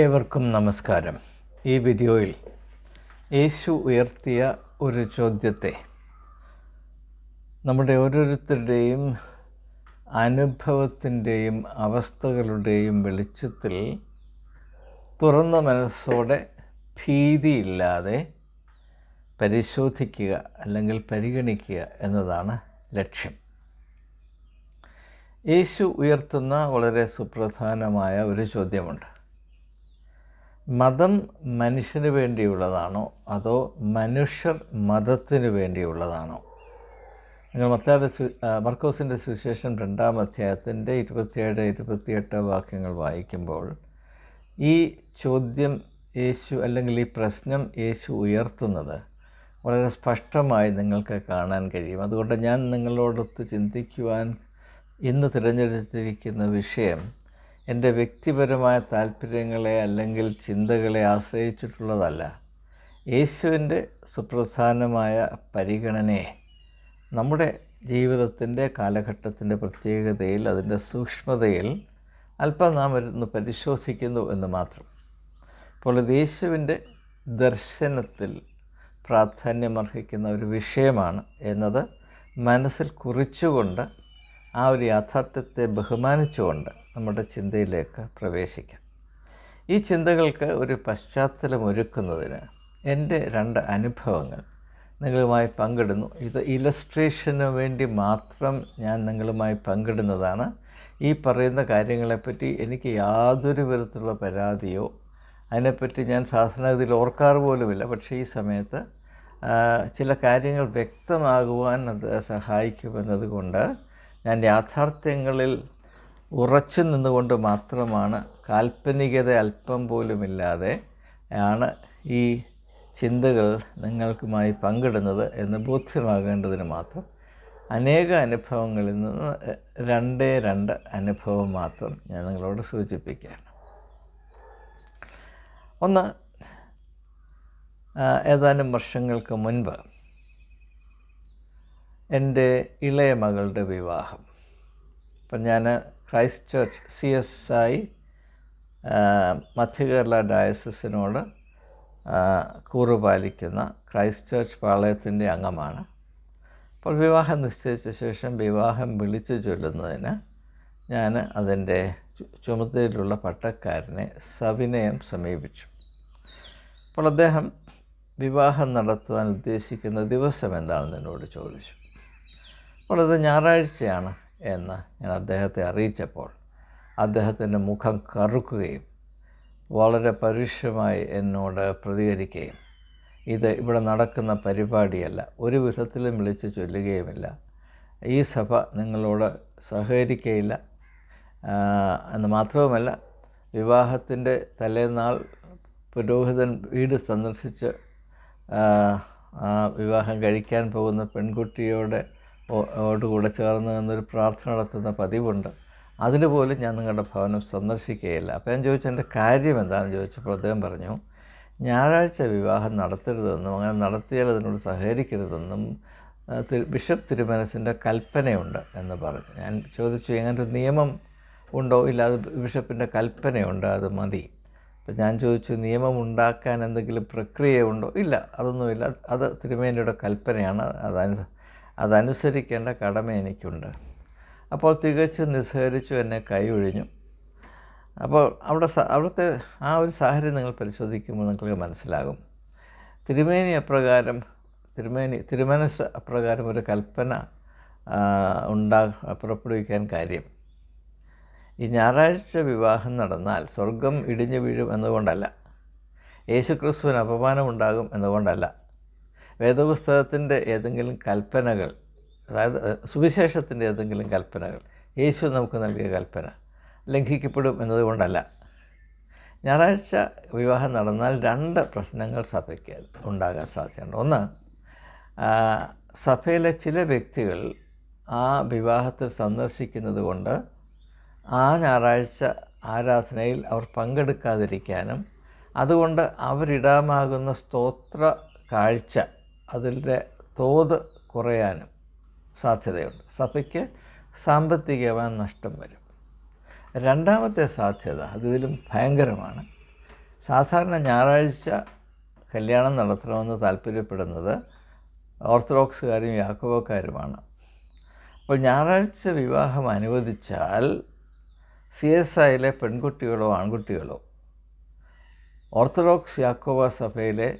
ഏവർക്കും നമസ്കാരം. ഈ വീഡിയോയിൽ യേശു ഉയർത്തിയ ഒരു ചോദ്യത്തെ നമ്മുടെ ഓരോരുത്തരുടെയും അനുഭവത്തിന്റെയും അവസ്ഥകളുടെയും വെളിച്ചത്തിൽ തുറന്ന മനസ്സോടെ ഭീതിയില്ലാതെ പരിശോധിക്കുക അല്ലെങ്കിൽ പരിഗണിക്കുക എന്നതാണ് ലക്ഷ്യം. യേശു ഉയർത്തുന്ന വളരെ സുപ്രധാനമായ ഒരു ചോദ്യമുണ്ട്. മതം മനുഷ്യന് വേണ്ടിയുള്ളതാണോ? അതോ മനുഷ്യർ മതത്തിന് വേണ്ടിയുള്ളതാണോ? നിങ്ങൾ മത്തായുടെ സു മർക്കോസിന്റെ സുവിശേഷം രണ്ടാം അധ്യായത്തിന്റെ ഇരുപത്തിയേഴ് ഇരുപത്തിയെട്ട് വാക്യങ്ങൾ വായിക്കുമ്പോൾ ഈ ചോദ്യം യേശു അല്ലെങ്കിൽ ഈ പ്രശ്നം യേശു ഉയർത്തുന്നത് വളരെ സ്പഷ്ടമായി നിങ്ങൾക്ക് കാണാൻ കഴിയും. അതുകൊണ്ട് ഞാൻ നിങ്ങളോടൊത്ത് ചിന്തിക്കുവാൻ ഇന്ന് തിരഞ്ഞെടുത്തിരിക്കുന്ന വിഷയം എന്റെ വ്യക്തിപരമായ താല്പര്യങ്ങളെ അല്ലെങ്കിൽ ചിന്തകളെ ആശ്രയിച്ചിട്ടുള്ളതല്ല. യേശുവിന്റെ സുപ്രധാനമായ പരിഗണനയെ നമ്മുടെ ജീവിതത്തിന്റെ കാലഘട്ടത്തിന്റെ പ്രത്യേകതയിൽ അതിന്റെ സൂക്ഷ്മതയിൽ അല്പം നാം ഒന്ന് പരിശോധിക്കുന്നു എന്ന് മാത്രം. അപ്പോൾ ഇത് യേശുവിന്റെ ദർശനത്തിൽ പ്രാധാന്യമർഹിക്കുന്ന ഒരു വിഷയമാണ് എന്നത് മനസ്സിൽ കുറിച്ചുകൊണ്ട് ആ ഒരു യാഥാർത്ഥ്യത്തെ ബഹുമാനിച്ചുകൊണ്ട് നമ്മുടെ ചിന്തയിലേക്ക് പ്രവേശിക്കാം. ഈ ചിന്തകൾക്ക് ഒരു പശ്ചാത്തലം ഒരുക്കുന്നതിന് എന്റെ രണ്ട് അനുഭവങ്ങൾ നിങ്ങളുമായി പങ്കിടുന്നു. ഇത് ഇലസ്ട്രേഷന് വേണ്ടി മാത്രം ഞാൻ നിങ്ങളുമായി പങ്കിടുന്നതാണ്. ഈ പറയുന്ന കാര്യങ്ങളെപ്പറ്റി എനിക്ക് യാതൊരു വിധത്തിലുള്ള പരാതിയോ അതിനെപ്പറ്റി ഞാൻ സാധാരണഗതിയിൽ ഓർക്കാറ് പോലുമില്ല. പക്ഷേ ഈ സമയത്ത് ചില കാര്യങ്ങൾ വ്യക്തമാകുവാൻ അത് സഹായിക്കുമെന്നതുകൊണ്ട് ഞാൻ യാഥാർത്ഥ്യങ്ങളിൽ ഉറച്ചു നിന്നുകൊണ്ട് മാത്രമാണ് കാൽപ്പനികത അല്പം പോലുമില്ലാതെ ആണ് ഈ ചിന്തകൾ നിങ്ങൾക്കുമായി പങ്കിടുന്നത് എന്ന് ബോധ്യമാകേണ്ടതിന് മാത്രം. അനേക അനുഭവങ്ങളിൽ നിന്ന് രണ്ടേ രണ്ട് അനുഭവം മാത്രം ഞാൻ നിങ്ങളോട് സൂചിപ്പിക്കുകയാണ്. ഒന്ന് ഏതാനും വർഷങ്ങൾക്ക് മുൻപ് എന്റെ ഇളയ മകളുടെ വിവാഹം. അപ്പം ഞാൻ Christ church C S I Madhya Kerala ഡയസസിനോട് കൂറുപാലിക്കുന്ന ക്രൈസ്റ്റ് ചർച്ച് പാളയത്തിന്റെ അംഗമാണ്. അപ്പോൾ വിവാഹം നിശ്ചയിച്ച ശേഷം വിവാഹം വിളിച്ചു ചൊല്ലുന്നതിന് ഞാൻ അതിന്റെ ചുമതലയിലുള്ള പട്ടക്കാരനെ സവിനയം സമീപിച്ചു. അപ്പോൾ അദ്ദേഹം വിവാഹം നടത്താൻ ഉദ്ദേശിക്കുന്ന ദിവസം എന്താണെന്ന് എന്നോട് ചോദിച്ചു. അപ്പോൾ അത് ഞായറാഴ്ചയാണ്. എന്ന് ഞാൻ അദ്ദേഹത്തെ അറിയിച്ചപ്പോൾ അദ്ദേഹത്തിന്റെ മുഖം കറുക്കുകയും വളരെ പരുഷമായി എന്നോട് പ്രതികരിക്കുകയും ഇത് ഇവിടെ നടക്കുന്ന പരിപാടിയല്ല. ഒരു വിധത്തിലും വിളിച്ച് ചൊല്ലുകയുമില്ല. ഈ സഭ നിങ്ങളോട് സഹകരിക്കുകയില്ല എന്ന് മാത്രവുമല്ല വിവാഹത്തിന്റെ തലേനാൾ പുരോഹിതൻ വീട് സന്ദർശിച്ച് വിവാഹം കഴിക്കാൻ പോകുന്ന പെൺകുട്ടിയോട് ഓടുകൂടെ ചേർന്ന് എന്നൊരു പ്രാർത്ഥന നടത്തുന്ന പതിവുണ്ട്. അതിന് പോലും ഞാൻ നിങ്ങളുടെ ഭവനം സന്ദർശിക്കുകയില്ല. അപ്പോൾ ഞാൻ ചോദിച്ചു എന്റെ കാര്യം എന്താണെന്ന് ചോദിച്ചപ്പോൾ അദ്ദേഹം പറഞ്ഞു ഞായറാഴ്ച വിവാഹം നടത്തരുതെന്നും അങ്ങനെ നടത്തിയാൽ അതിനോട് സഹകരിക്കരുതെന്നും ബിഷപ്പ് തിരുമനസിന്റെ കൽപ്പനയുണ്ട് എന്ന് പറഞ്ഞു. ഞാൻ ചോദിച്ചു എങ്ങനെ നിയമം ഉണ്ടോ? ഇല്ല അത് ബിഷപ്പിന്റെ കൽപ്പനയുണ്ട് അത് മതി. അപ്പം ഞാൻ ചോദിച്ചു നിയമം ഉണ്ടാക്കാൻ എന്തെങ്കിലും പ്രക്രിയ ഉണ്ടോ ഇല്ല അതൊന്നുമില്ല. അത് തിരുമേനിയുടെ കൽപ്പനയാണ്. അതനു അതനുസരിക്കേണ്ട കടമ എനിക്കുണ്ട്. അപ്പോൾ തികച്ചും നിസ്സഹരിച്ചു എന്നെ കൈ ഒഴിഞ്ഞു അപ്പോൾ അവിടെ അവിടുത്തെ ആ ഒരു സാഹചര്യം നിങ്ങൾ പരിശോധിക്കുമ്പോൾ നിങ്ങൾക്ക് മനസ്സിലാകും. തിരുമേനി അപ്രകാരം തിരുമേനി തിരുമനസ് അപ്രകാരം ഒരു കൽപ്പന ഉണ്ടാ പുറപ്പെടുവിക്കാൻ കാര്യം. ഈ ഞായറാഴ്ച വിവാഹം നടന്നാൽ സ്വർഗം ഇടിഞ്ഞു വീഴും എന്നതുകൊണ്ടല്ല. യേശുക്രിസ്തുവിന് അപമാനമുണ്ടാകും എന്നതുകൊണ്ടല്ല. വേദപുസ്തകത്തിന്റെ ഏതെങ്കിലും കൽപ്പനകൾ അതായത് സുവിശേഷത്തിന്റെ ഏതെങ്കിലും കൽപ്പനകൾ യേശു നമുക്ക് നൽകിയ കൽപ്പന ലംഘിക്കപ്പെടും എന്നതുകൊണ്ടല്ല. ഞായറാഴ്ച വിവാഹം നടന്നാൽ രണ്ട് പ്രശ്നങ്ങൾ സഭയ്ക്ക് ഉണ്ടാകാൻ സാധ്യതയുണ്ട്. ഒന്ന് സഭയിലെ ചില വ്യക്തികൾ ആ വിവാഹത്തിൽ സന്ദർശിക്കുന്നത് കൊണ്ട് ആ ഞായറാഴ്ച ആരാധനയിൽ അവർ പങ്കെടുക്കാതിരിക്കാനും അതുകൊണ്ട് അവരിടാമാകുന്ന സ്തോത്ര കാഴ്ച അതിന്റെ തോത് കുറയാനും സാധ്യതയുണ്ട്. സഭയ്ക്ക് സാമ്പത്തികമായ നഷ്ടം വരും. രണ്ടാമത്തെ സാധ്യത അതിലും ഭയങ്കരമാണ്. സാധാരണ ഞായറാഴ്ച കല്യാണം നടത്തണമെന്ന് താല്പര്യപ്പെടുന്നത് ഓർത്തഡോക്സുകാരും യാക്കോബക്കാരുമാണ്. അപ്പോൾ ഞായറാഴ്ച വിവാഹം അനുവദിച്ചാൽ സി എസ് ഐയിലെ പെൺകുട്ടികളോ ആൺകുട്ടികളോ ഓർത്തഡോക്സ് യാക്കോബ സഭയിലെ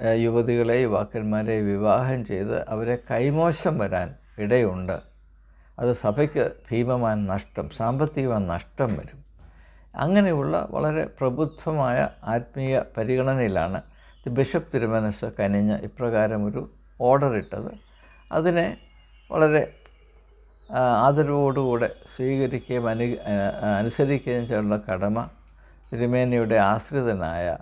യുവതികളെ യുവാക്കന്മാരെ വിവാഹം ചെയ്ത് അവരെ കൈമോശം വരാൻ ഇടയുണ്ട്. അത് സഭയ്ക്ക് ഭീമമായ നഷ്ടം സാമ്പത്തികമായ നഷ്ടം വരും. അങ്ങനെയുള്ള വളരെ പ്രബുദ്ധമായ ആത്മീയ പരിഗണനയിലാണ് ബിഷപ്പ് തിരുമനസ് കനിഞ്ഞ് ഇപ്രകാരം ഒരു ഓർഡർ ഇട്ടത്. അതിനെ വളരെ ആദരവോടുകൂടെ സ്വീകരിക്കുകയും അനു അനുസരിക്കുകയും ചെയ്യുന്ന കടമ തിരുമേനിയുടെ ആശ്രിതനായ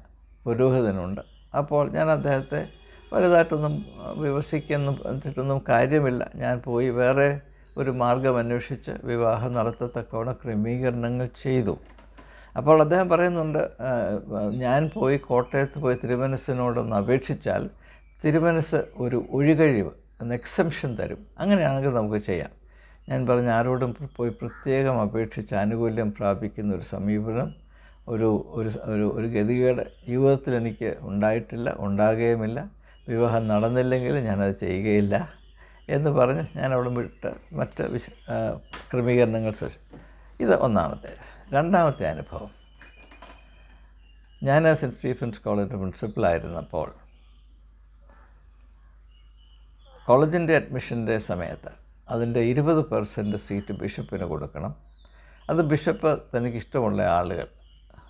പുരോഹിതനുണ്ട്. അപ്പോൾ ഞാൻ അദ്ദേഹത്തെ വലുതായിട്ടൊന്നും വിമർശിക്കൊന്നും വെച്ചിട്ടൊന്നും കാര്യമില്ല. ഞാൻ പോയി വേറെ ഒരു മാർഗം അന്വേഷിച്ച് വിവാഹം നടത്തത്തക്കവണ്ണം ക്രമീകരണങ്ങൾ ചെയ്തു. അപ്പോൾ അദ്ദേഹം പറയുന്നുണ്ട് ഞാൻ പോയി കോട്ടയത്ത് പോയി തിരുമനസ്സിനോടൊന്ന് അപേക്ഷിച്ചാൽ തിരുമനസ് ഒരു ഒഴികഴിവ് എന്ന് എക്സംഷൻ തരും. അങ്ങനെയാണെങ്കിൽ നമുക്ക് ചെയ്യാം. ഞാൻ പറഞ്ഞ ആരോടും പോയി പ്രത്യേകം അപേക്ഷിച്ച് ആനുകൂല്യം പ്രാപിക്കുന്ന ഒരു സമീപനം ഒരു ഒരു ഒരു ഗതികേട് ജീവിതത്തിൽ എനിക്ക് ഉണ്ടായിട്ടില്ല ഉണ്ടാകുകയുമില്ല. വിവാഹം നടന്നില്ലെങ്കിൽ ഞാനത് ചെയ്യുകയില്ല എന്ന് പറഞ്ഞ് ഞാൻ അവിടെ വിട്ട് മറ്റ് വിശ ക്രമീകരണങ്ങൾ ഇത് ഒന്നാമത്തെ. രണ്ടാമത്തെ അനുഭവം. ഞാൻ സെന്റ് സ്റ്റീഫൻസ് കോളേജിന്റെ പ്രിൻസിപ്പളായിരുന്നപ്പോൾ കോളേജിന്റെ അഡ്മിഷന്റെ സമയത്ത് അതിന്റെ ഇരുപത് പെർസെന്റ് സീറ്റ് ബിഷപ്പിന് കൊടുക്കണം. അത് ബിഷപ്പ് തനിക്ക് ഇഷ്ടമുള്ള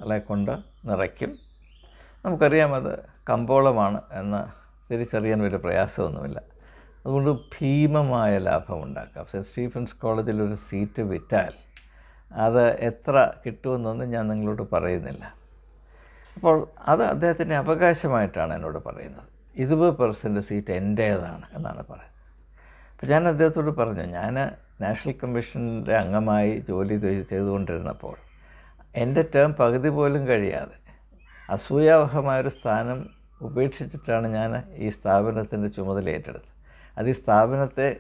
ആളുകളെ കൊണ്ട് നിറയ്ക്കും. നമുക്കറിയാം അത് കമ്പോളമാണ് എന്ന് തിരിച്ചറിയാൻ വലിയ പ്രയാസമൊന്നുമില്ല. അതുകൊണ്ട് ഭീമമായ ലാഭമുണ്ടാക്കാം. സെന്റ് സ്റ്റീഫൻസ് കോളേജിൽ ഒരു സീറ്റ് വിറ്റാൽ അത് എത്ര കിട്ടുമെന്നൊന്നും ഞാൻ നിങ്ങളോട് പറയുന്നില്ല. അപ്പോൾ അത് അദ്ദേഹത്തിന്റെ അവകാശമായിട്ടാണ് എന്നോട് പറയുന്നത്. ഇരുപത് പെർസെന്റ് സീറ്റ് എന്റേതാണ് എന്നാണ് പറയുന്നത്. അപ്പോൾ ഞാൻ അദ്ദേഹത്തോട് പറഞ്ഞു ഞാൻ നാഷണൽ കമ്മീഷന്റെ അംഗമായി ജോലി ചെയ്തുകൊണ്ടിരുന്നപ്പോൾ എന്റെ ടേം പകുതി പോലും കഴിയാതെ അസൂയാവഹമായൊരു സ്ഥാനം ഉപേക്ഷിച്ചിട്ടാണ് ഞാൻ ഈ സ്ഥാപനത്തിന്റെ ചുമതല ഏറ്റെടുത്തത്. അത് ഈ സ്ഥാപനത്തെ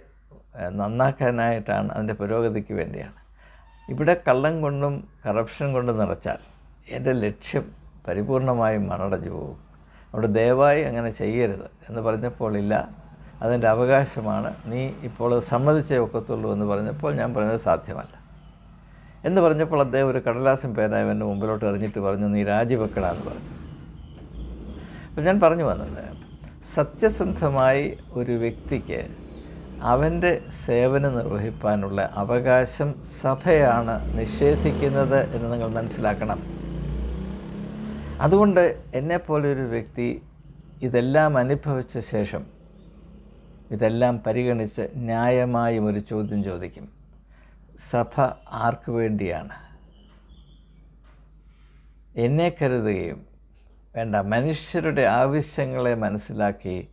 നന്നാക്കാനായിട്ടാണ് അതിന്റെ പുരോഗതിക്ക് വേണ്ടിയാണ്. ഇവിടെ കള്ളം കൊണ്ടും കറപ്ഷൻ കൊണ്ടും നിറച്ചാൽ എന്റെ ലക്ഷ്യം പരിപൂർണമായും മറടഞ്ഞു പോകും. അവിടെ ദയവായി അങ്ങനെ ചെയ്യരുത് എന്ന് പറഞ്ഞപ്പോൾ ഇല്ല. അതിന്റെ അവകാശമാണ്. നീ ഇപ്പോൾ സമ്മതിച്ചേ ഒക്കത്തുള്ളൂ എന്ന് പറഞ്ഞപ്പോൾ ഞാൻ പറഞ്ഞത് സാധ്യമല്ല. എന്ന് പറഞ്ഞപ്പോൾ അദ്ദേഹം ഒരു കടലാസം പേനായി എന്റെ മുമ്പിലോട്ട് എറിഞ്ഞിട്ട് പറഞ്ഞു നീ രാജിവെക്കടാന്ന് പറഞ്ഞു. അപ്പം ഞാൻ പറഞ്ഞു വന്നത് സത്യസന്ധമായി ഒരു വ്യക്തിക്ക് അവന്റെ സേവനം നിർവഹിക്കാനുള്ള അവകാശം സഭയാണ് നിഷേധിക്കുന്നത് എന്ന് നിങ്ങൾ മനസ്സിലാക്കണം. അതുകൊണ്ട് എന്നെപ്പോലൊരു വ്യക്തി ഇതെല്ലാം അനുഭവിച്ച ശേഷം ഇതെല്ലാം പരിഗണിച്ച് ന്യായമായും ഒരു ചോദ്യം ചോദിക്കും. സഭ ആർക്ക് വേണ്ടിയാണ്? എന്നെ കരുതുകയും വേണ്ട മനുഷ്യരുടെ ആവശ്യങ്ങളെ മനസ്സിലാക്കി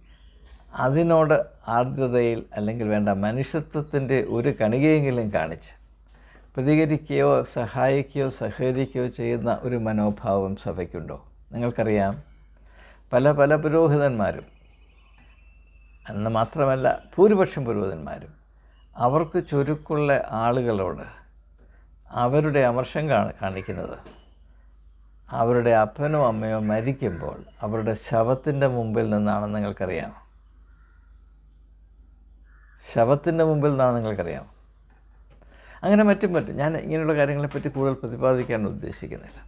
അതിനോട് ആർദ്രതയിൽ അല്ലെങ്കിൽ വേണ്ട മനുഷ്യത്വത്തിന്റെ ഒരു കണികയെങ്കിലും കാണിച്ച് പ്രതികരിക്കുകയോ സഹായിക്കുകയോ സഹകരിക്കുകയോ ചെയ്യുന്ന ഒരു മനോഭാവം സഭയ്ക്കുണ്ടോ? നിങ്ങൾക്കറിയാം. പല പല പുരോഹിതന്മാരും എന്ന് മാത്രമല്ല ഭൂരിപക്ഷം പുരോഹിതന്മാരും അവർക്ക് ചുരുക്കുള്ള ആളുകളോട് അവരുടെ അമർഷം കാണി കാണിക്കുന്നത്. അവരുടെ അപ്പനോ അമ്മയോ മരിക്കുമ്പോൾ അവരുടെ ശവത്തിന്റെ മുമ്പിൽ നിന്നാണെന്ന് നിങ്ങൾക്കറിയാം. ശവത്തിന്റെ മുമ്പിൽ നിന്നാണ് നിങ്ങൾക്കറിയാം. അങ്ങനെ മറ്റും പറ്റും ഞാൻ ഇങ്ങനെയുള്ള കാര്യങ്ങളെപ്പറ്റി കൂടുതൽ പ്രതിപാദിക്കാൻ ഉദ്ദേശിക്കുന്നില്ല.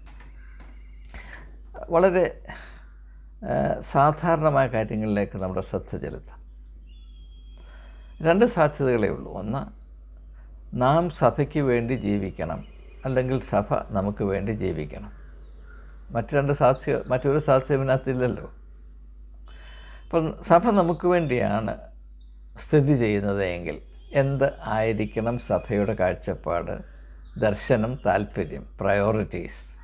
വളരെ സാധാരണമായ കാര്യങ്ങളിലേക്ക് നമ്മുടെ ശ്രദ്ധ ചെലുത്താം. രണ്ട് സാധ്യതകളേ ഉള്ളൂ. ഒന്ന് നാം സഭയ്ക്ക് വേണ്ടി ജീവിക്കണം. അല്ലെങ്കിൽ സഭ നമുക്ക് വേണ്ടി ജീവിക്കണം. മറ്റു രണ്ട് സാധ്യ മറ്റൊരു സാധ്യത അപ്പം സഭ നമുക്ക് വേണ്ടിയാണ് സ്ഥിതി ചെയ്യുന്നത് എങ്കിൽ എന്ത് ആയിരിക്കണം സഭയുടെ കാഴ്ചപ്പാട്? ദർശനം താല്പര്യം പ്രയോറിറ്റീസ്.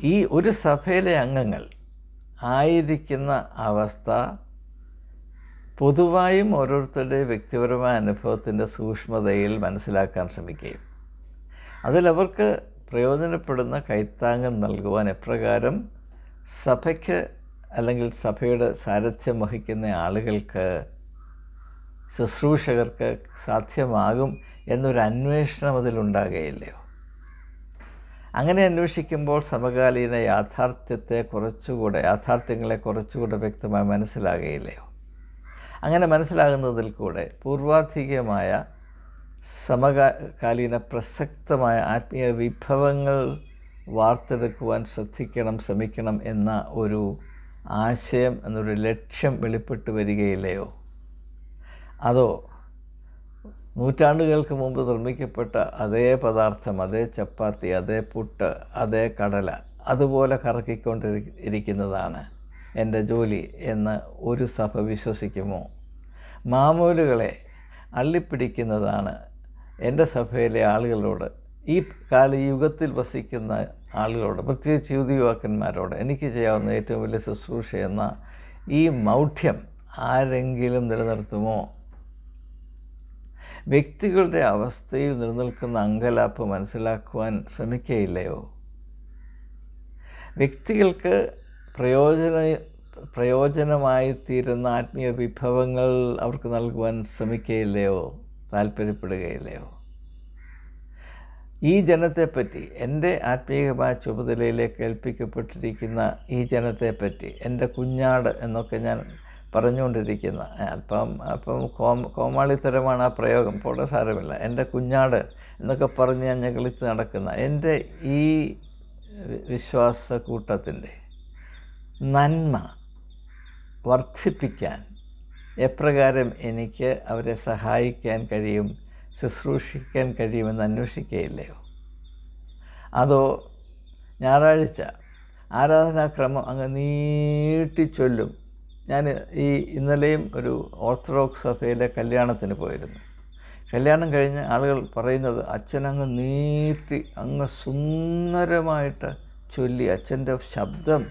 ഈ ഒരു സഭയിലെ അംഗങ്ങൾ ആയിരിക്കുന്ന അവസ്ഥ പൊതുവായും ഓരോരുത്തരുടെ വ്യക്തിപരമായ അനുഭവത്തിന്റെ സൂക്ഷ്മതയിൽ മനസ്സിലാക്കാൻ ശ്രമിക്കുകയും. അതിലവർക്ക് പ്രയോജനപ്പെടുന്ന കൈത്താങ്ങം നൽകുവാൻ എപ്രകാരം സഭയ്ക്ക് അല്ലെങ്കിൽ സഭയുടെ സാരഥ്യം വഹിക്കുന്ന ആളുകൾക്ക് ശുശ്രൂഷകർക്ക് സാധ്യമാകും എന്നൊരു അന്വേഷണം അതിലുണ്ടാകുകയില്ലയോ അങ്ങനെ അന്വേഷിക്കുമ്പോൾ സമകാലീന യാഥാർത്ഥ്യത്തെ കുറച്ചുകൂടെ യാഥാർത്ഥ്യങ്ങളെ കുറച്ചുകൂടെ വ്യക്തമായി മനസ്സിലാകുകയില്ലയോ? അങ്ങനെ മനസ്സിലാകുന്നതിൽ കൂടെ പൂർവാധികമായ സമകാലീന പ്രസക്തമായ ആത്മീയ വിഭവങ്ങൾ വാർത്തെടുക്കുവാൻ ശ്രദ്ധിക്കണം ശ്രമിക്കണം എന്ന ഒരു ആശയം എന്നൊരു ലക്ഷ്യം വെളിപ്പെട്ട് വരികയില്ലയോ? അതോ നൂറ്റാണ്ടുകൾക്ക് മുമ്പ് നിർമ്മിക്കപ്പെട്ട അതേ പദാർത്ഥം അതേ ചപ്പാത്തി അതേ പുട്ട് അതേ കടല അതുപോലെ കറക്കിക്കൊണ്ടിരി ഇരിക്കുന്നതാണ് എന്റെ ജോലി എന്ന് ഒരു സഭ വിശ്വസിക്കുമോ? മാമൂലുകളെ അള്ളിപ്പിടിക്കുന്നതാണ് എന്റെ സഭയിലെ ആളുകളോട്. ഈ കാല യുഗത്തിൽ വസിക്കുന്ന ആളുകളോട് പ്രത്യേകിച്ച് യുവതി യുവാക്കന്മാരോട് എനിക്ക് ചെയ്യാവുന്ന ഏറ്റവും വലിയ ശുശ്രൂഷ എന്ന ഈ മൗഢ്യം ആരെങ്കിലും നിലനിർത്തുമോ? വ്യക്തികളുടെ അവസ്ഥയിൽ നിലനിൽക്കുന്ന അങ്കലാപ്പ് മനസ്സിലാക്കുവാൻ ശ്രമിക്കുകയില്ലയോ വ്യക്തികൾക്ക് പ്രയോജന പ്രയോജനമായി തീരുന്ന ആത്മീയ വിഭവങ്ങൾ അവർക്ക് നൽകുവാൻ ശ്രമിക്കുകയില്ലയോ താല്പര്യപ്പെടുകയില്ലയോ ഈ ജനത്തെപ്പറ്റി എന്റെ ആത്മീയമായ ചുമതലയിലേക്ക് ഏൽപ്പിക്കപ്പെട്ടിരിക്കുന്ന ഈ ജനത്തെപ്പറ്റി എന്റെ കുഞ്ഞാട് എന്നൊക്കെ ഞാൻ പറഞ്ഞുകൊണ്ടിരിക്കുന്ന അപ്പം അപ്പം കോം കോമാളിത്തരമാണ് ആ പ്രയോഗം പോട്ടെ സാരമില്ല. എന്റെ കുഞ്ഞാട് എന്നൊക്കെ പറഞ്ഞ് ഞാൻ ഞെളിച്ച് നടക്കുന്ന എന്റെ ഈ വിശ്വാസ കൂട്ടത്തിന്റെ നന്മ വർദ്ധിപ്പിക്കാൻ എപ്രകാരം എനിക്ക് അവരെ സഹായിക്കാൻ കഴിയും ശുശ്രൂഷിക്കാൻ കഴിയുമെന്ന് അന്വേഷിക്കുകയില്ലയോ? അതോ ഞായറാഴ്ച ആരാധനാക്രമം അങ്ങ് നീട്ടി ചൊല്ലും ഞാൻ ഈ ഇന്നലെയും ഒരു ഓർത്തഡോക്സ് സഭയിലെ കല്യാണത്തിന് പോയിരുന്നു. കല്യാണം കഴിഞ്ഞ് ആളുകൾ പറയുന്നത് അച്ഛനങ്ങ് നീട്ടി അങ്ങ് സുന്ദരമായിട്ട് ചൊല്ലി. അച്ഛന്റെ ശബ്ദം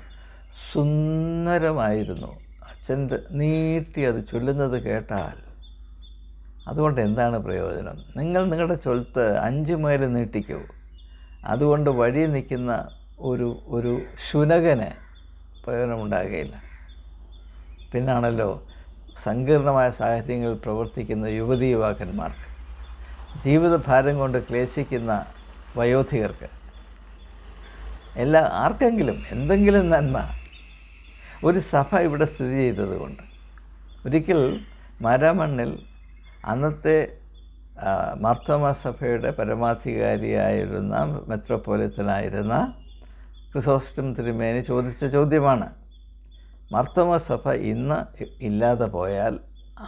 സുന്ദരമായിരുന്നു. അച്ഛന്റെ നീട്ടി അത് ചൊല്ലുന്നത് കേട്ടാൽ അതുകൊണ്ട് എന്താണ് പ്രയോജനം? നിങ്ങൾ നിങ്ങളുടെ ചൊൽത്ത് അഞ്ച് മൈൽ നീട്ടിക്കൂ. അതുകൊണ്ട് വഴി നിൽക്കുന്ന ഒരു ഒരു ശുനകന് പ്രയോജനമുണ്ടാകുകയില്ല പിന്നാണല്ലോ സങ്കീർണമായ സാഹചര്യങ്ങളിൽ പ്രവർത്തിക്കുന്ന യുവതി യുവാക്കന്മാർക്ക് ജീവിതഭാരം കൊണ്ട് ക്ലേശിക്കുന്ന വയോധികർക്ക്. എല്ലാ ആർക്കെങ്കിലും എന്തെങ്കിലും നന്മ ഒരു സഭ ഇവിടെ സ്ഥിതി ചെയ്തതുകൊണ്ട് ഒരിക്കൽ മരമണ്ണിൽ അന്നത്തെ മാർത്തോമ സഭയുടെ പരമാധികാരിയായിരുന്ന മെത്രോപോലിത്തനായിരുന്ന ക്രിസോസ്റ്റം തിരുമേനി ചോദിച്ച ചോദ്യമാണ് മാർത്തോമ സഭ ഇന്ന് ഇല്ലാതെ പോയാൽ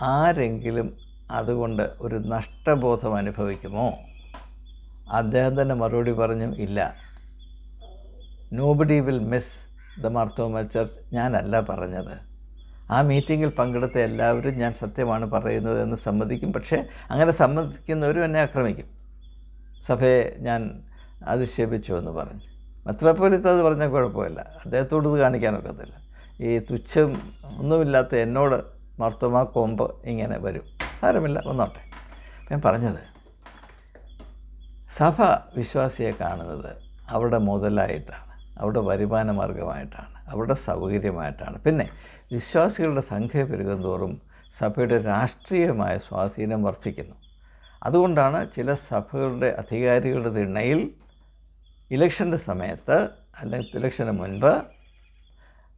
ആരെങ്കിലും അതുകൊണ്ട് ഒരു നഷ്ടബോധം അനുഭവിക്കുമോ? അദ്ദേഹം തന്നെ മറുപടി പറഞ്ഞു ഇല്ല. Nobody will miss the Mar Thoma church ഞാനല്ല പറഞ്ഞത്. ആ മീറ്റിങ്ങിൽ പങ്കെടുത്ത എല്ലാവരും ഞാൻ സത്യമാണ് പറയുന്നത് എന്ന് സമ്മതിക്കും. പക്ഷേ അങ്ങനെ സമ്മതിക്കുന്നവരും എന്നെ ആക്രമിക്കും. സഭയെ ഞാൻ അധിക്ഷേപിച്ചു എന്ന് പറഞ്ഞു. മെത്രോപ്പൊലിത്ത അത് പറഞ്ഞാൽ കുഴപ്പമില്ല. അദ്ദേഹത്തോട് ഇത് കാണിക്കാനൊക്കത്തില്ല ഈ തുച്ഛം ഒന്നുമില്ലാത്ത എന്നോട് മർത്തോമ കോമ്പ് ഇങ്ങനെ വരും. സാരമില്ല വന്നോട്ടെ. ഞാൻ പറഞ്ഞത് സഭ വിശ്വാസിയെ കാണുന്നത് അവിടെ മുതലായിട്ടാണ്. അവിടെ വരുമാന മാർഗമായിട്ടാണ് അവരുടെ സൗകര്യമായിട്ടാണ്. പിന്നെ വിശ്വാസികളുടെ സംഖ്യ പെരുകുന്തോറും സഭയുടെ രാഷ്ട്രീയമായ സ്വാധീനം വർദ്ധിക്കുന്നു. അതുകൊണ്ടാണ് ചില സഭകളുടെ അധികാരികളുടെ തിണ്ണയിൽ ഇലക്ഷന്റെ സമയത്ത് അല്ലെങ്കിൽ ഇലക്ഷന് മുൻപ്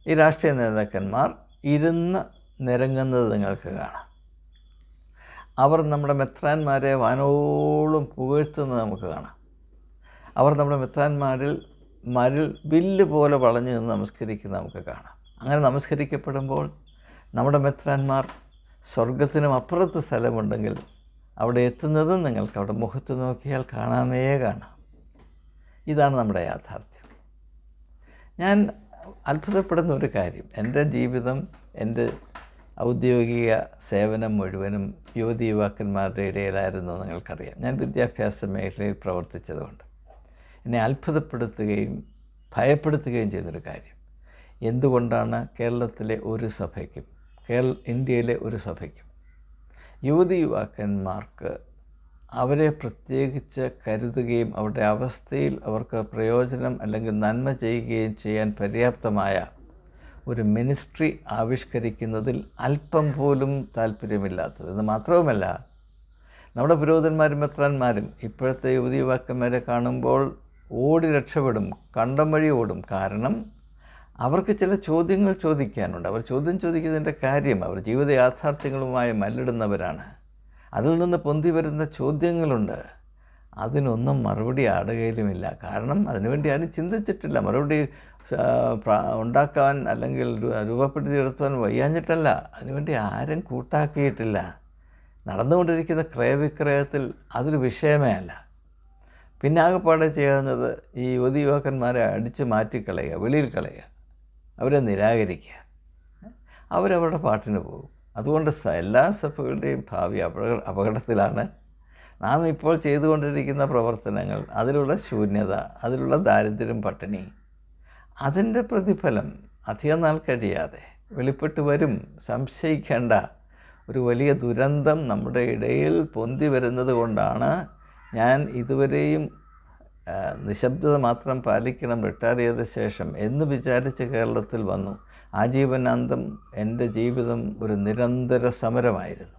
ഈ രാഷ്ട്രീയ നേതാക്കന്മാർ ഇരുന്ന് നിരങ്ങുന്നത് നിങ്ങൾക്ക് കാണാം. അവർ നമ്മുടെ മെത്രാന്മാരെ വാനോളം പുകഴ്ത്തുന്നത് നമുക്ക് കാണാം. അവർ നമ്മുടെ മെത്രാന്മാരിൽ മരിൽ വില്ല് പോലെ വളഞ്ഞു നിന്ന് നമസ്കരിക്കുന്ന നമുക്ക് കാണാം. അങ്ങനെ നമസ്കരിക്കപ്പെടുമ്പോൾ നമ്മുടെ മെത്രാന്മാർ സ്വർഗത്തിനും അപ്പുറത്ത് സ്ഥലമുണ്ടെങ്കിൽ അവിടെ എത്തുന്നതും നിങ്ങൾക്ക് അവിടെ മുഖത്ത് നോക്കിയാൽ കാണാമേ കാണാം. ഇതാണ് നമ്മുടെ യാഥാർത്ഥ്യം. ഞാൻ അത്ഭുതപ്പെടുന്ന ഒരു കാര്യം. എന്റെ ജീവിതം എന്റെ ഔദ്യോഗിക സേവനം മുഴുവനും യുവതി യുവാക്കന്മാരുടെ ഇടയിലായിരുന്നു നിങ്ങൾക്കറിയാം. ഞാൻ വിദ്യാഭ്യാസ മേഖലയിൽ പ്രവർത്തിച്ചതുകൊണ്ട്. എന്നെ അത്ഭുതപ്പെടുത്തുകയും ഭയപ്പെടുത്തുകയും ചെയ്തൊരു കാര്യം. എന്തുകൊണ്ടാണ് കേരളത്തിലെ ഒരു സഭയ്ക്കും കേരള ഇന്ത്യയിലെ ഒരു സഭയ്ക്കും യുവതി യുവാക്കന്മാർക്ക് അവരെ പ്രത്യേകിച്ച് കരുതുകയും അവരുടെ അവസ്ഥയിൽ അവർക്ക് പ്രയോജനം അല്ലെങ്കിൽ നന്മ ചെയ്യുകയും ചെയ്യാൻ പര്യാപ്തമായ ഒരു മിനിസ്ട്രി ആവിഷ്കരിക്കുന്നതിൽ അല്പം പോലും താല്പര്യമില്ലാത്തത്. എന്ന് മാത്രവുമല്ല നമ്മുടെ പുരോഹിതന്മാരും മെത്രാന്മാരും ഇപ്പോഴത്തെ യുവതി യുവാക്കന്മാരെ കാണുമ്പോൾ ഓടി രക്ഷപ്പെടും കണ്ടം വഴി ഓടും. കാരണം അവർക്ക് ചില ചോദ്യങ്ങൾ ചോദിക്കാനുണ്ട്. അവർ ചോദ്യം ചോദിക്കുന്നതിന്റെ കാര്യം അവർ ജീവിത യാഥാർത്ഥ്യങ്ങളുമായി മല്ലിടുന്നവരാണ്. അതിൽ നിന്ന് പൊന്തി വരുന്ന ചോദ്യങ്ങളുണ്ട്. അതിനൊന്നും മറുപടി ആടുകയിലുമില്ല. കാരണം അതിനുവേണ്ടി ആരും ചിന്തിച്ചിട്ടില്ല. മറുപടി ഉണ്ടാക്കാൻ അല്ലെങ്കിൽ രു- രൂപപ്പെടുത്തിയെടുത്താൻ വയ്യാഞ്ഞിട്ടല്ല. അതിനുവേണ്ടി ആരും കൂട്ടാക്കിയിട്ടില്ല. നടന്നുകൊണ്ടിരിക്കുന്ന ക്രയവിക്രയത്തിൽ അതൊരു വിഷയമേ അല്ല. പിന്നെ ആകെപ്പാടെ ഈ യുവതി യുവാക്കന്മാരെ അടിച്ച് മാറ്റിക്കളയുക വെളിയിൽ കളയുക അവരെ നിരാകരിക്കുക. അവരവരുടെ പാട്ടിന് പോകും. അതുകൊണ്ട് എല്ലാ സഭകളുടെയും ഭാവി അപകട അപകടത്തിലാണ്. നാം ഇപ്പോൾ ചെയ്തുകൊണ്ടിരിക്കുന്ന പ്രവർത്തനങ്ങൾ അതിലുള്ള ശൂന്യത അതിലുള്ള ദാരിദ്ര്യം പട്ടിണി അതിന്റെ പ്രതിഫലം അധികം നാൾ കഴിയാതെ വെളിപ്പെട്ട് വരും. സംശയിക്കേണ്ട ഒരു വലിയ ദുരന്തം നമ്മുടെ ഇടയിൽ പൊന്തി വരുന്നത് കൊണ്ടാണ് ഞാൻ ഇതുവരെയും നിശബ്ദത മാത്രം പാലിക്കണം റിട്ടയർ ചെയ്ത ശേഷം എന്ന് വിചാരിച്ച് കേരളത്തിൽ വന്നു. ആജീവനാന്തം എന്റെ ജീവിതം ഒരു നിരന്തര സമരമായിരുന്നു.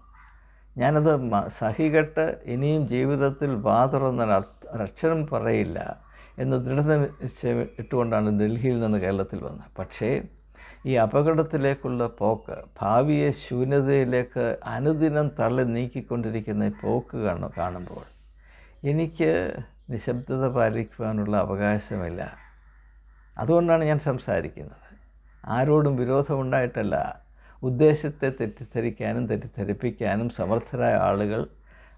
ഞാനത് സഹികെട്ട് ഇനിയും ജീവിതത്തിൽ വാ തുറന്ന അക്ഷരം പറയില്ല എന്ന് ദൃഢനിശ്ചയം ഇട്ടുകൊണ്ടാണ് ഡൽഹിയിൽ നിന്ന് കേരളത്തിൽ വന്നത്. പക്ഷേ ഈ അപകടത്തിലേക്കുള്ള പോക്ക് ഭാവിയെ ശൂന്യതയിലേക്ക് അനുദിനം തള്ളി നീക്കിക്കൊണ്ടിരിക്കുന്ന പോക്ക് കാണുമ്പോൾ എനിക്ക് നിശബ്ദത പാലിക്കുവാനുള്ള അവകാശമില്ല. അതുകൊണ്ടാണ് ഞാൻ സംസാരിക്കുന്നത്. ആരോടും വിരോധമുണ്ടായിട്ടല്ല. ഉദ്ദേശത്തെ തെറ്റിദ്ധരിക്കാനും തെറ്റിദ്ധരിപ്പിക്കാനും സമർത്ഥരായ ആളുകൾ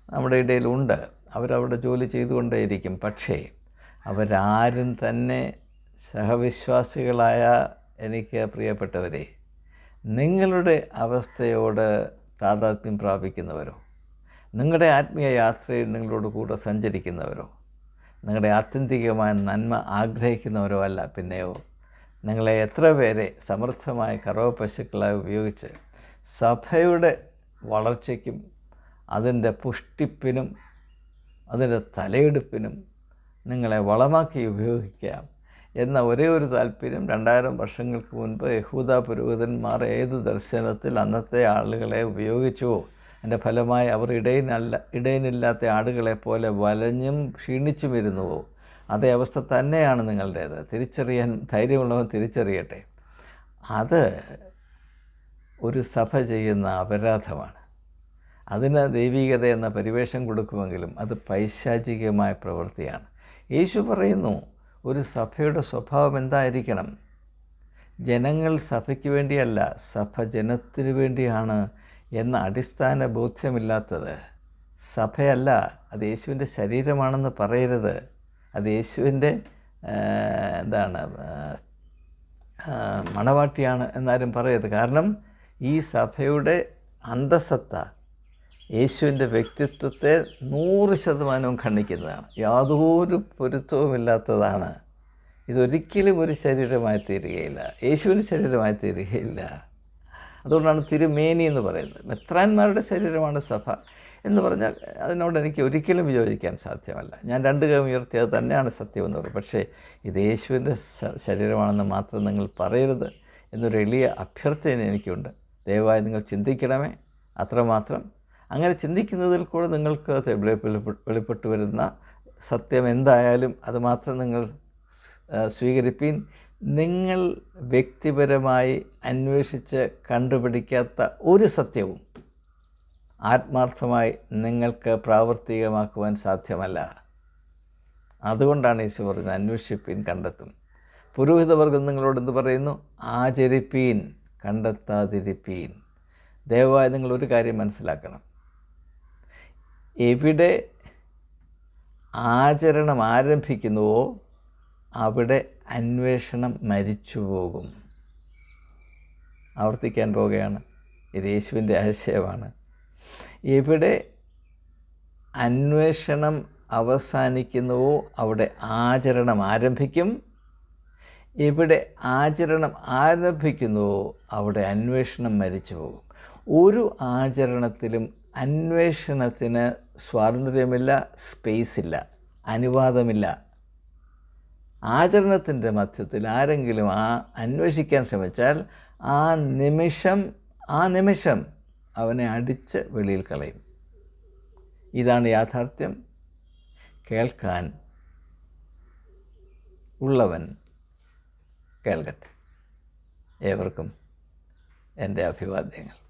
നമ്മുടെ ഇടയിലുണ്ട് അവരവിടെ ജോലി ചെയ്തുകൊണ്ടേയിരിക്കും. പക്ഷേ അവരാരും തന്നെ സഹവിശ്വാസികളായ എനിക്ക് പ്രിയപ്പെട്ടവരെ നിങ്ങളുടെ അവസ്ഥയോട് താതാത്മ്യം പ്രാപിക്കുന്നവരോ? നിങ്ങളുടെ ആത്മീയ യാത്രയിൽ നിങ്ങളോട് കൂടെ സഞ്ചരിക്കുന്നവരോ? നിങ്ങളുടെ ആത്യന്തികമായ നന്മ ആഗ്രഹിക്കുന്നവരോ അല്ല പിന്നെയോ? നിങ്ങളെ എത്ര പേരെ സമർത്ഥമായ കറവ പശുക്കളായി ഉപയോഗിച്ച് സഭയുടെ വളർച്ചയ്ക്കും അതിന്റെ പുഷ്ടിപ്പിനും അതിന്റെ തലയെടുപ്പിനും നിങ്ങളെ വളമാക്കി ഉപയോഗിക്കാം എന്ന ഒരേ ഒരു താല്പര്യം രണ്ടായിരം വർഷങ്ങൾക്ക് മുൻപ് യഹൂദ പുരോഹിതന്മാർ ഏത് ദർശനത്തിൽ അന്നത്തെ ആളുകളെ ഉപയോഗിച്ചുവോ അതിന്റെ ഫലമായി അവർ ഇടയിനല്ല ഇടയിനില്ലാത്ത ആടുകളെ പോലെ വലഞ്ഞും ക്ഷീണിച്ചും ഇരുന്നുവോ അതേ അവസ്ഥ തന്നെയാണ് നിങ്ങളുടേത്. തിരിച്ചറിയാൻ ധൈര്യമുള്ളവൻ തിരിച്ചറിയട്ടെ. അത് ഒരു സഭ ചെയ്യുന്ന അപരാധമാണ്. അതിന് ദൈവികത എന്ന പരിവേഷം കൊടുക്കുമെങ്കിലും അത് പൈശാചികമായ പ്രവൃത്തിയാണ്. യേശു പറയുന്നു ഒരു സഭയുടെ സ്വഭാവം എന്തായിരിക്കണം? ജനങ്ങൾ സഭയ്ക്ക് വേണ്ടിയല്ല സഭ ജനത്തിനു വേണ്ടിയാണ് എന്ന അടിസ്ഥാന ബോധ്യമില്ലാത്തത്. സഭയല്ല അത് യേശുവിന്റെ ശരീരമാണെന്ന് പറയരുത്. അത് യേശുവിന്റെ എന്താണ് മണവാട്ടിയാണ് എന്നാരും പറയരുത്. കാരണം ഈ സഭയുടെ അന്തസത്ത യേശുവിന്റെ വ്യക്തിത്വത്തെ നൂറ് ശതമാനവും ഖണ്ഡിക്കുന്നതാണ്. യാതൊരു പൊരുത്തവുമില്ലാത്തതാണ്. ഇതൊരിക്കലും ഒരു ശരീരമായി തീരുകയില്ല. യേശുവിന്റെ ശരീരമായി തീരുകയില്ല. അതുകൊണ്ടാണ് തിരുമേനി എന്ന് പറയുന്നത്. മെത്രാന്മാരുടെ ശരീരമാണ് സഭ എന്ന് പറഞ്ഞാൽ അതിനോട് എനിക്ക് ഒരിക്കലും വിയോജിക്കാൻ സാധ്യമല്ല. ഞാൻ രണ്ട് കൈ ഉയർത്തിയത് തന്നെയാണ് സത്യമെന്ന് പറയും പക്ഷേ ഇത് യേശുവിന്റെ ശരീരമാണെന്ന് മാത്രം നിങ്ങൾ പറയരുത് എന്നൊരു എളിയ അഭ്യർത്ഥന എനിക്കുണ്ട്. ദയവായി നിങ്ങൾ ചിന്തിക്കണമേ. അത്രമാത്രം. അങ്ങനെ ചിന്തിക്കുന്നതിൽ കൂടെ നിങ്ങൾക്ക് വെളിപ്പെട്ടു വരുന്ന സത്യം എന്തായാലും അത് മാത്രം നിങ്ങൾ സ്വീകരിപ്പീൻ നിങ്ങൾ വ്യക്തിപരമായി അന്വേഷിച്ച് കണ്ടുപിടിക്കാത്ത ഒരു സത്യവും ആത്മാർത്ഥമായി നിങ്ങൾക്ക് പ്രാവർത്തികമാക്കുവാൻ സാധ്യമല്ല. അതുകൊണ്ടാണ് യേശു പറഞ്ഞത് അന്വേഷിപ്പീൻ കണ്ടെത്തും. പുരോഹിതവർഗം നിങ്ങളോട് എന്ത് പറയുന്നു? ആചരിപ്പീൻ കണ്ടെത്താതിരിപ്പീൻ. ദയവായി നിങ്ങൾ ഒരു കാര്യം മനസ്സിലാക്കണം. എവിടെ ആചരണം ആരംഭിക്കുന്നുവോ അവിടെ അന്വേഷണം മരിച്ചുപോകും. ആവർത്തിക്കാൻ പോവുകയാണ് ഇത് യേശുവിന്റെ ആശയമാണ്. എവിടെ അന്വേഷണം അവസാനിക്കുന്നുവോ അവിടെ ആചരണം ആരംഭിക്കും. എവിടെ ആചരണം ആരംഭിക്കുന്നുവോ അവിടെ അന്വേഷണം മരിച്ചു പോകും ഒരു ആചരണത്തിലും അന്വേഷണത്തിന് സ്വാതന്ത്ര്യമില്ല സ്പേസ് ഇല്ല അനുവാദമില്ല. ആചരണത്തിന്റെ മധ്യത്തിൽ ആരെങ്കിലും ആ അന്വേഷിക്കാൻ ശ്രമിച്ചാൽ ആ നിമിഷം ആ നിമിഷം അവനെ അടിച്ച് വെളിയിൽ കളയും. ഇതാണ് യാഥാർത്ഥ്യം. കേൾക്കാൻ ഉള്ളവൻ കേൾക്കട്ടെ. ഏവർക്കും എന്റെ അഭിവാദ്യങ്ങൾ.